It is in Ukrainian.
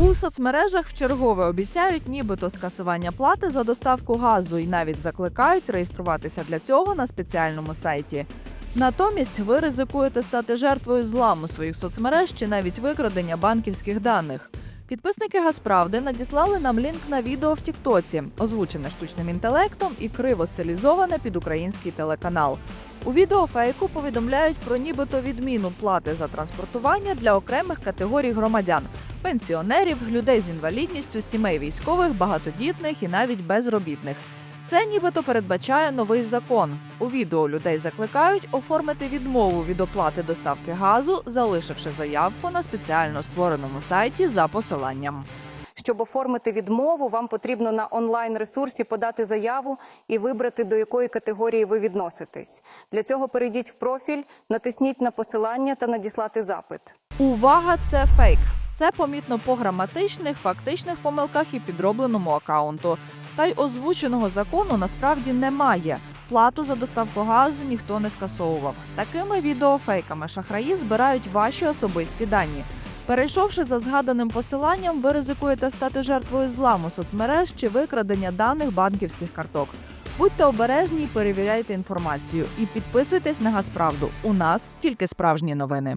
У соцмережах вчергове обіцяють нібито скасування плати за доставку газу і навіть закликають реєструватися для цього на спеціальному сайті. Натомість ви ризикуєте стати жертвою зламу своїх соцмереж чи навіть викрадення банківських даних. Підписники Газправди надіслали нам лінк на відео в Тіктоці, озвучене штучним інтелектом і криво стилізоване під український телеканал. У відео фейку повідомляють про нібито відміну плати за транспортування для окремих категорій громадян пенсіонерів, людей з інвалідністю, сімей військових, багатодітних і навіть безробітних. Це нібито передбачає новий закон. У відео людей закликають оформити відмову від оплати доставки газу, залишивши заявку на спеціально створеному сайті за посиланням. Щоб оформити відмову, вам потрібно на онлайн ресурсі подати заяву і вибрати до якої категорії ви відноситесь. Для цього перейдіть в профіль, натисніть на посилання та надіслати запит. Увага, це фейк. Це помітно по граматичних, фактичних помилках і підробленому акаунту. Та й озвученого закону насправді немає. Плату за доставку газу ніхто не скасовував. Такими відеофейками шахраї збирають ваші особисті дані. Перейшовши за згаданим посиланням, ви ризикуєте стати жертвою зламу соцмереж чи викрадення даних банківських карток. Будьте обережні і перевіряйте інформацію. І підписуйтесь на Газправду. У нас тільки справжні новини.